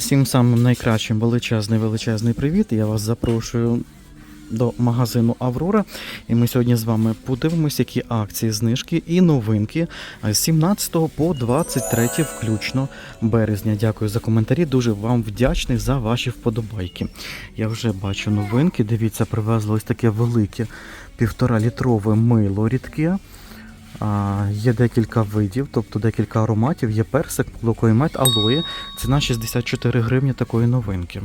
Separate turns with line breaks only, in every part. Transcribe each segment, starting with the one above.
Усім самим найкращим величезний величезний привіт. Я вас запрошую до магазину Аврора. І ми сьогодні з вами подивимось, які акції, знижки і новинки з 17 по 23 включно березня. Дякую за коментарі. Дуже вам вдячний за ваші вподобайки. Я вже бачу новинки. Дивіться, привезли ось таке велике півтора літрове мило рідке. Є декілька видів, тобто декілька ароматів. Є персик, мед, алоє. Ціна 64 гривні такої новинки.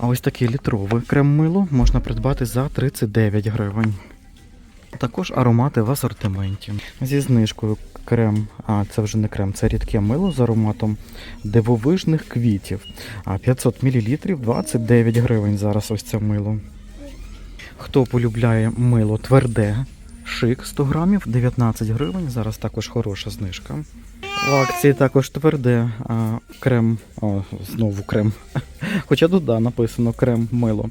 А ось таке літрове крем-мило можна придбати за 39 гривень. Також аромати в асортименті. Зі знижкою крем, а це вже не крем, це рідке мило з ароматом дивовижних квітів. А 500 мл 29 гривень зараз ось це мило. Хто полюбляє мило тверде, шик 100 грамів, 19 гривень. Зараз також хороша знижка. В акції також тверде а, крем, о, знову крем. Хоча тут да, написано крем мило.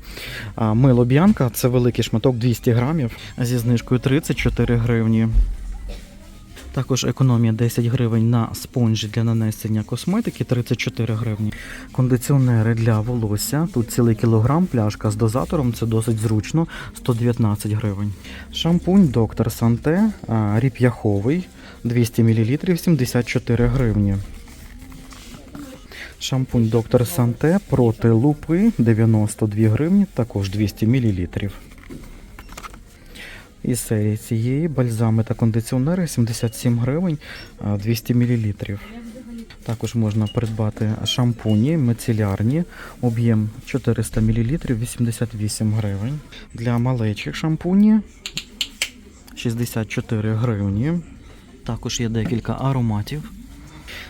А, мило Б'янка це великий шматок 200 грамів зі знижкою 34 гривні. Також економія 10 гривень на спонжі для нанесення косметики 34 гривні. Кондиціонери для волосся. Тут цілий кілограм, пляшка з дозатором, це досить зручно, 119 гривень. Шампунь доктор Санте, ріп'яховий 200 мл 74 гривні. Шампунь доктор Санте проти лупи 92 гривні, також 200 мл. Із серії цієї бальзами та кондиціонери 77 гривень 200 мл. Також можна придбати шампуні мицелярні, об'єм 400 мл 88 гривень. Для малечих шампуні 64 гривні. Також є декілька ароматів.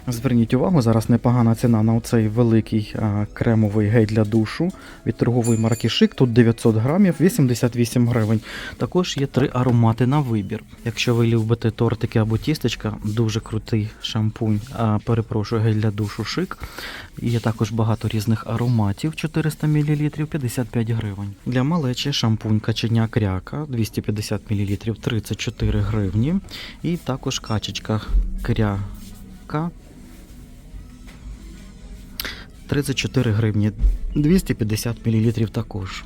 Зверніть увагу, зараз непогана ціна на оцей великий а, кремовий гель для душу від торгової марки Шик. Тут 900 грамів, 88 гривень. Також є три аромати на вибір. Якщо ви любите тортики або тістечка, дуже крутий шампунь. А, перепрошую, гель для душу Шик. Є також багато різних ароматів 400 мл 55 гривень. Для малечі шампунь каченя кряка 250 мл 34 гривні. І також качечка кряка 34 гривні, 250 мл також.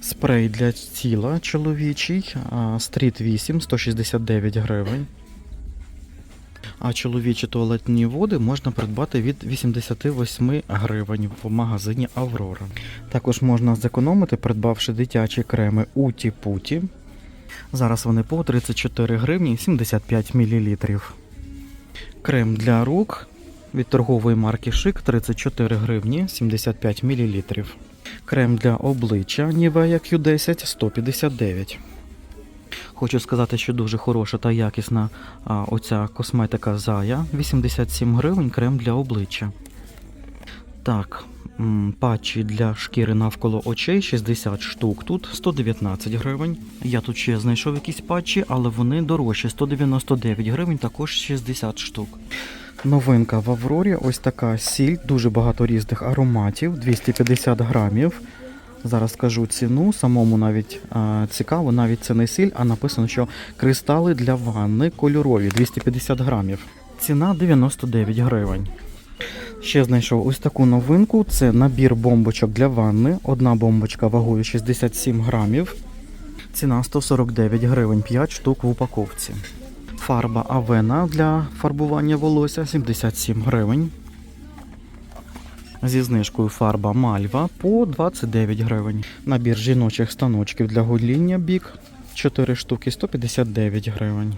Спрей для тіла чоловічий, стріт 8, 169 гривень. А чоловічі туалетні води можна придбати від 88 гривень в магазині Аврора. Також можна зекономити, придбавши дитячі креми Уті Путі. Зараз вони по 34 гривні 75 мл. Крем для рук від торгової марки Шик 34 гривні 75 мл. Крем для обличчя Nivea Q10 159. Хочу сказати, що дуже хороша та якісна а, оця косметика Зая 87 гривень крем для обличчя. Так, патчі для шкіри навколо очей 60 штук. Тут 119 гривень. Я тут ще знайшов якісь патчі, але вони дорожчі 199 гривень, також 60 штук. Новинка в Аврорі, ось така сіль, дуже багато різних ароматів, 250 грамів. Зараз скажу ціну, самому навіть а, цікаво, навіть це не сіль, а написано, що кристали для ванни кольорові 250 грамів. Ціна 99 гривень. Ще знайшов ось таку новинку. Це набір бомбочок для ванни. Одна бомбочка вагою 67 грамів. Ціна 149 гривень, 5 штук в упаковці. Фарба Авена для фарбування волосся 77 гривень. Зі знижкою фарба Мальва по 29 гривень. Набір жіночих станочків для гоління бік 4 штуки 159 гривень.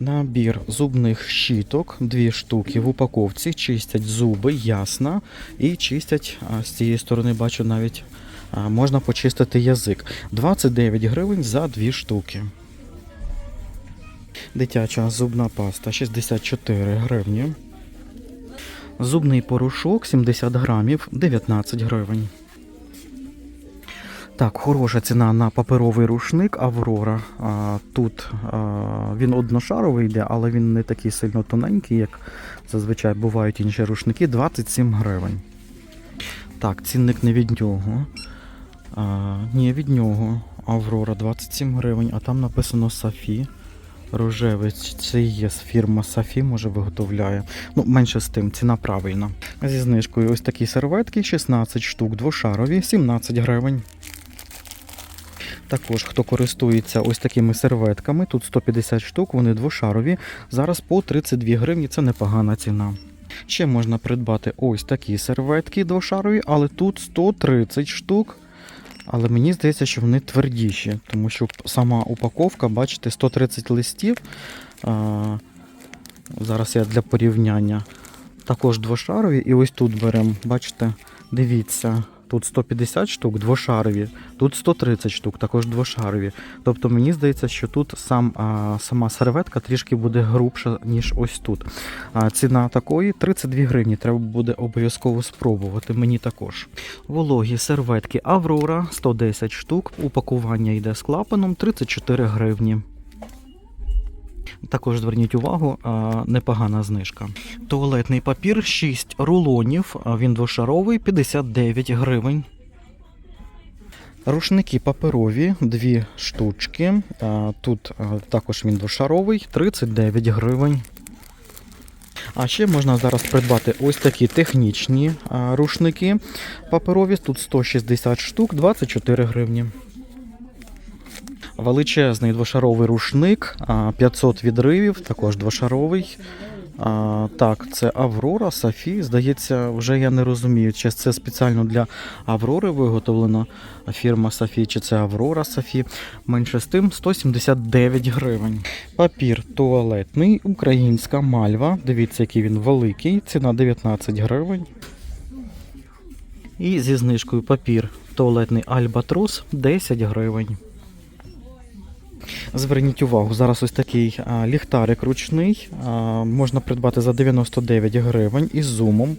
Набір зубних щіток, 2 штуки в упаковці, чистять зуби, ясно. І чистять з цієї сторони, бачу, навіть можна почистити язик. 29 гривень за 2 штуки. Дитяча зубна паста 64 гривні. Зубний порошок 70 грамів 19 гривень. Так, хороша ціна на паперовий рушник Аврора. Тут він одношаровий йде, але він не такий сильно тоненький, як зазвичай бувають інші рушники. 27 гривень. Так, цінник не від нього. А, ні, від нього. Аврора 27 гривень, а там написано Сафі. Рожевий це є фірма Сафі, може виготовляє. Ну, менше з тим, ціна правильна. Зі знижкою ось такі серветки, 16 штук, двошарові, 17 гривень. Також, хто користується ось такими серветками, тут 150 штук, вони двошарові. Зараз по 32 гривні це непогана ціна. Ще можна придбати ось такі серветки двошарові, але тут 130 штук. Але мені здається, що вони твердіші, тому що сама упаковка, бачите, 130 листів. Зараз я для порівняння. Також двошарові. І ось тут беремо, бачите, дивіться, тут 150 штук двошарові, тут 130 штук, також двошарові. Тобто мені здається, що тут сам, сама серветка трішки буде грубша, ніж ось тут. Ціна такої 32 гривні. Треба буде обов'язково спробувати. Мені також. Вологі серветки Аврора 110 штук. Упакування йде з клапаном 34 гривні. Також зверніть увагу, непогана знижка. Туалетний папір 6 рулонів, він двошаровий 59 гривень. Рушники паперові, дві штучки. Тут також він двошаровий 39 гривень. А ще можна зараз придбати ось такі технічні рушники паперові. Тут 160 штук, 24 гривні. Величезний двошаровий рушник, 500 відривів, також двошаровий. А, так, це Аврора, Сафі. Здається, вже я не розумію, чи це спеціально для Аврори виготовлена фірма Сафі, чи це Аврора Сафі. Менше з тим 179 гривень. Папір туалетний, українська мальва. Дивіться, який він великий. Ціна 19 гривень. І зі знижкою папір туалетний Альбатрос 10 гривень. Зверніть увагу, зараз ось такий ліхтарик ручний. Можна придбати за 99 гривень із зумом.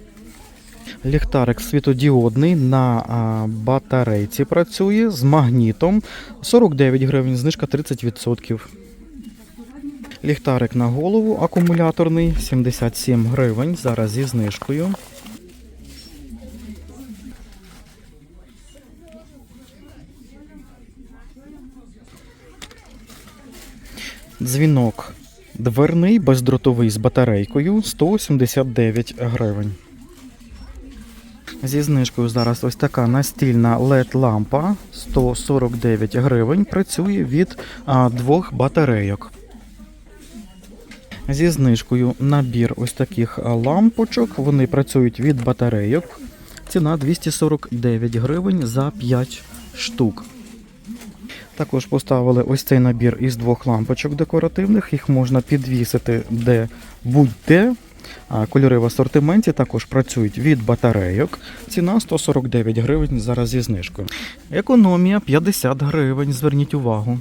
Ліхтарик світодіодний на батарейці працює з магнітом 49 гривень, знижка 30%. Ліхтарик на голову акумуляторний 77 гривень. Зараз зі знижкою. Дзвінок дверний бездротовий з батарейкою 179 гривень. Зі знижкою зараз ось така настільна LED-лампа 149 гривень. Працює від а, двох батарейок. Зі знижкою набір ось таких лампочок. Вони працюють від батарейок. Ціна 249 гривень за 5 штук. Також поставили ось цей набір із двох лампочок декоративних. Їх можна підвісити де будь-де. Кольори в асортименті також працюють від батарейок. Ціна 149 гривень зараз зі знижкою. Економія 50 гривень. Зверніть увагу.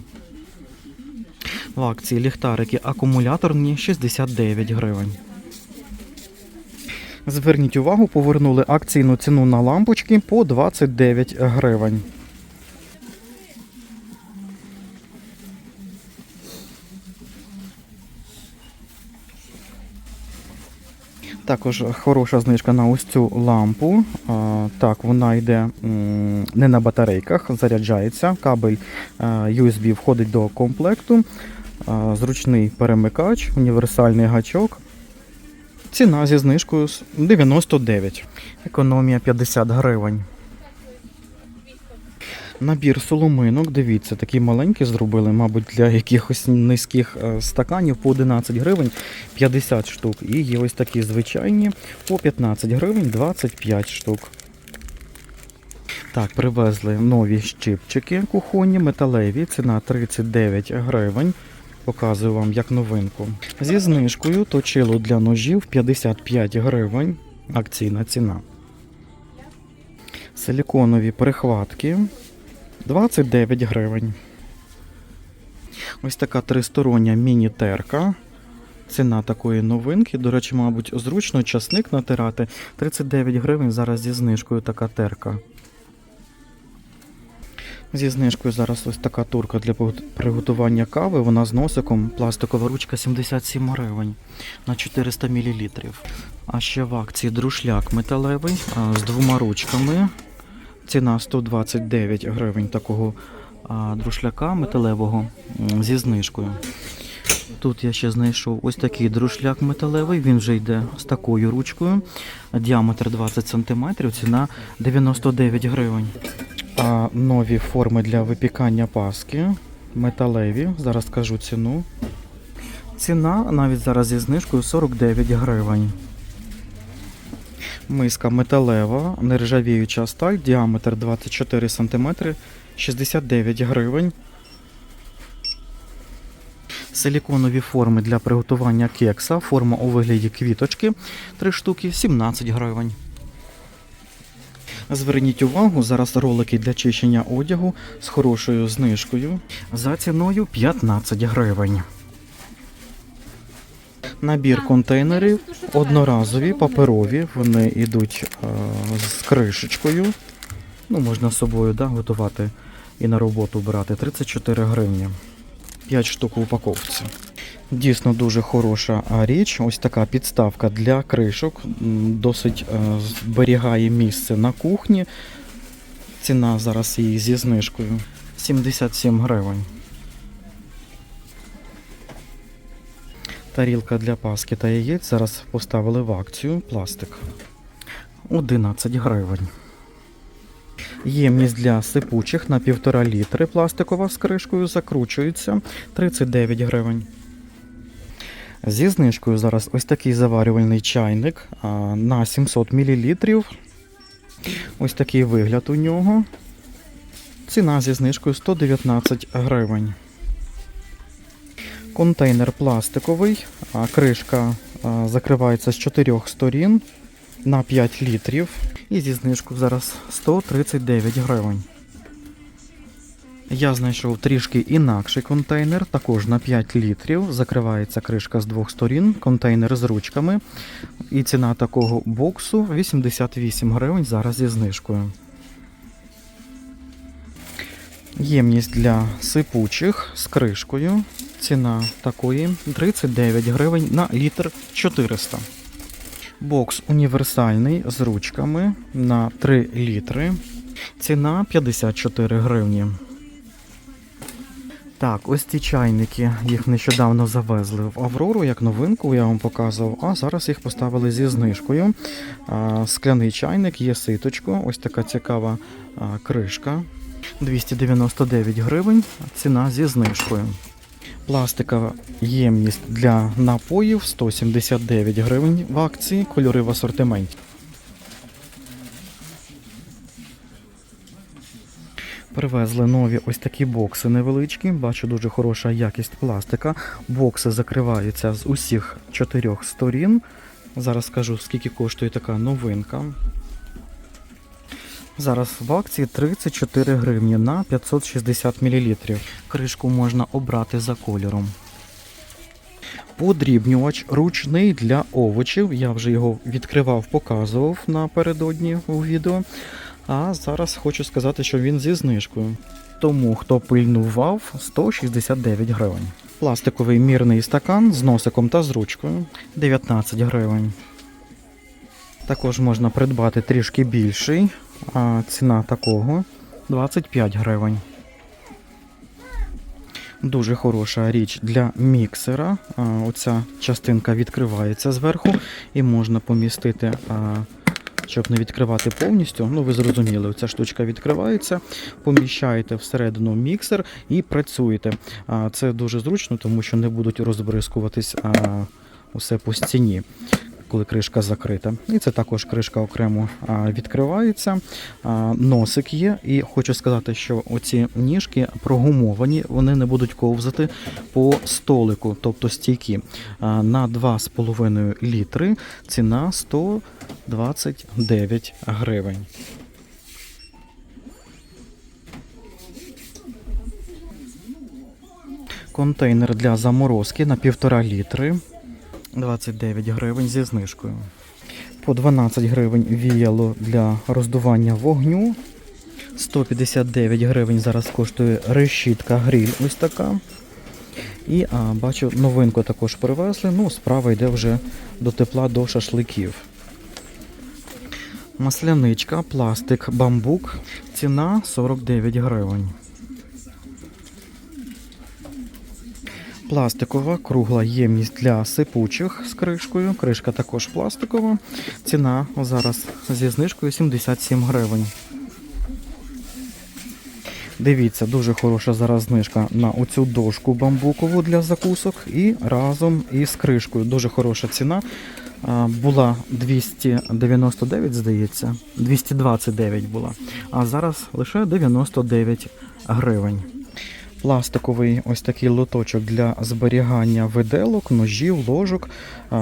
В акції ліхтарики акумуляторні 69 гривень. Зверніть увагу, повернули акційну ціну на лампочки по 29 гривень. Також хороша знижка на ось цю лампу. Так, вона йде не на батарейках, заряджається. Кабель USB входить до комплекту. Зручний перемикач, універсальний гачок. Ціна зі знижкою з 99. Економія 50 гривень. Набір соломинок, дивіться, такі маленькі зробили, мабуть, для якихось низьких е, стаканів по 11 гривень 50 штук. І є ось такі звичайні по 15 гривень 25 штук. Так, привезли нові щипчики кухонні, металеві, ціна 39 гривень. Показую вам як новинку. Зі знижкою точило для ножів 55 гривень. Акційна ціна. Силіконові прихватки 29 гривень. Ось така тристороння міні-терка. Ціна такої новинки. До речі, мабуть, зручно часник натирати. 39 гривень зараз зі знижкою така терка. Зі знижкою зараз ось така турка для приготування кави. Вона з носиком. Пластикова ручка 77 гривень на 400 мл. А ще в акції друшляк металевий з двома ручками. Ціна 129 гривень такого друшляка металевого зі знижкою. Тут я ще знайшов ось такий друшляк металевий. Він вже йде з такою ручкою. Діаметр 20 см, ціна 99 гривень. А нові форми для випікання паски. Металеві. Зараз скажу ціну. Ціна навіть зараз зі знижкою 49 гривень. Миска металева, нержавіюча сталь, діаметр 24 см, 69 гривень. Силіконові форми для приготування кекса, форма у вигляді квіточки 3 штуки, 17 гривень. Зверніть увагу, зараз ролики для чищення одягу з хорошою знижкою за ціною 15 гривень. Набір контейнерів одноразові, паперові, вони йдуть е, з кришечкою. Ну, можна з собою да, готувати і на роботу брати 34 гривні. 5 штук в упаковці. Дійсно дуже хороша річ. Ось така підставка для кришок. Досить е, зберігає місце на кухні. Ціна зараз її зі знижкою 77 гривень. Тарілка для паски та яєць зараз поставили в акцію пластик. 11 гривень. Ємність для сипучих на 1,5 літри пластикова з кришкою закручується 39 гривень. Зі знижкою зараз ось такий заварювальний чайник на 700 мл. Ось такий вигляд у нього. Ціна зі знижкою 119 гривень. Контейнер пластиковий, а кришка закривається з чотирьох сторін на 5 літрів. І зі знижкою зараз 139 гривень. Я знайшов трішки інакший контейнер, також на 5 літрів. Закривається кришка з двох сторін, контейнер з ручками. І ціна такого боксу 88 гривень зараз зі знижкою. Ємність для сипучих з кришкою. Ціна такої 39 гривень на літр 400. Бокс універсальний з ручками на 3 літри. Ціна 54 гривні. Так, ось ці чайники, їх нещодавно завезли в Аврору як новинку, я вам показував, а зараз їх поставили зі знижкою. Скляний чайник, є ситочко, ось така цікава кришка. 299 гривень, ціна зі знижкою. Пластикова ємність для напоїв 179 гривень в акції, кольори в асортименті. Привезли нові ось такі бокси невеличкі. Бачу дуже хороша якість пластика. Бокси закриваються з усіх чотирьох сторін. Зараз скажу, скільки коштує така новинка. Зараз в акції 34 гривні на 560 мл. Кришку можна обрати за кольором. Подрібнювач ручний для овочів. Я вже його відкривав, показував напередодні у відео. А зараз хочу сказати, що він зі знижкою. Тому, хто пильнував, 169 гривень. Пластиковий мірний стакан з носиком та з ручкою 19 гривень. Також можна придбати трішки більший. А ціна такого 25 гривень. Дуже хороша річ для міксера. Оця частинка відкривається зверху і можна помістити, щоб не відкривати повністю. Ну, ви зрозуміли, оця штучка відкривається, поміщаєте всередину міксер і працюєте. Це дуже зручно, тому що не будуть розбризкуватись усе по стіні. Коли кришка закрита. І це також кришка окремо відкривається. Носик є. І хочу сказати, що оці ніжки прогумовані, вони не будуть ковзати по столику, тобто стійкі. На 2,5 літри ціна 129 гривень. Контейнер для заморозки на 1,5 літри. 29 гривень зі знижкою. По 12 гривень віяло для роздування вогню. 159 гривень зараз коштує решітка гриль ось така. І а, бачу, новинку також привезли. Ну, справа йде вже до тепла до шашликів. Масляничка, пластик, бамбук. Ціна 49 гривень. Пластикова кругла ємність для сипучих з кришкою. Кришка також пластикова. Ціна зараз зі знижкою 77 гривень. Дивіться, дуже хороша зараз знижка на оцю дошку бамбукову для закусок і разом із кришкою. Дуже хороша ціна. Була 299, здається, 229 була, а зараз лише 99 гривень. Пластиковий ось такий лоточок для зберігання виделок, ножів, ложок.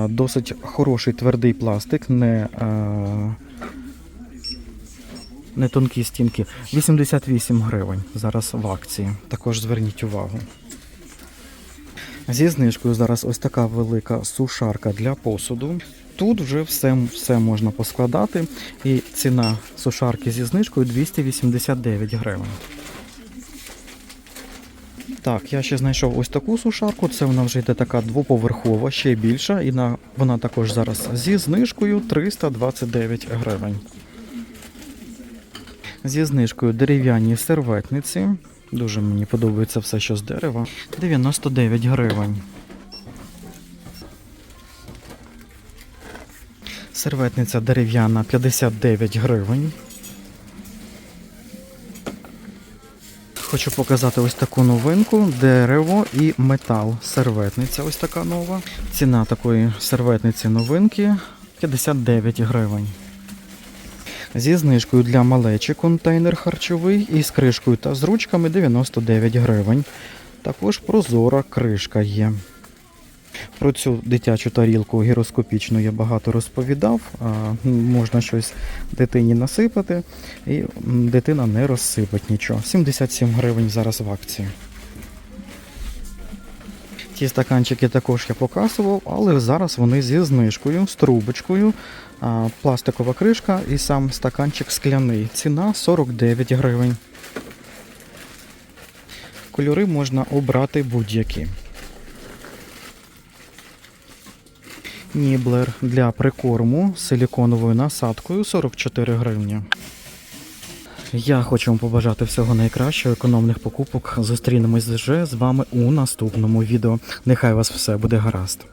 Досить хороший твердий пластик, не, не тонкі стінки. 88 гривень зараз в акції. Також зверніть увагу. Зі знижкою зараз ось така велика сушарка для посуду. Тут вже все, все можна поскладати, і ціна сушарки зі знижкою 289 гривень. Так, я ще знайшов ось таку сушарку. Це вона вже йде така двоповерхова, ще більша, і на, вона також зараз зі знижкою 329 гривень. Зі знижкою дерев'яні серветниці. Дуже мені подобається все, що з дерева. 99 гривень. Серветниця дерев'яна 59 гривень. Хочу показати ось таку новинку: дерево і метал. Серветниця ось така нова. Ціна такої серветниці новинки 59 гривень. Зі знижкою для малечі контейнер харчовий і з кришкою та з ручками 99 гривень. Також прозора кришка є. Про цю дитячу тарілку гіроскопічну я багато розповідав. Можна щось дитині насипати, і дитина не розсипить нічого. 77 гривень зараз в акції. Ті стаканчики також я показував, але зараз вони зі знижкою, з трубочкою, пластикова кришка і сам стаканчик скляний. Ціна 49 гривень. Кольори можна обрати будь-які. Ніблер для прикорму з силіконовою насадкою 44 гривні. Я хочу вам побажати всього найкращого, економних покупок. Зустрінемось вже з вами у наступному відео. Нехай вас все буде гаразд.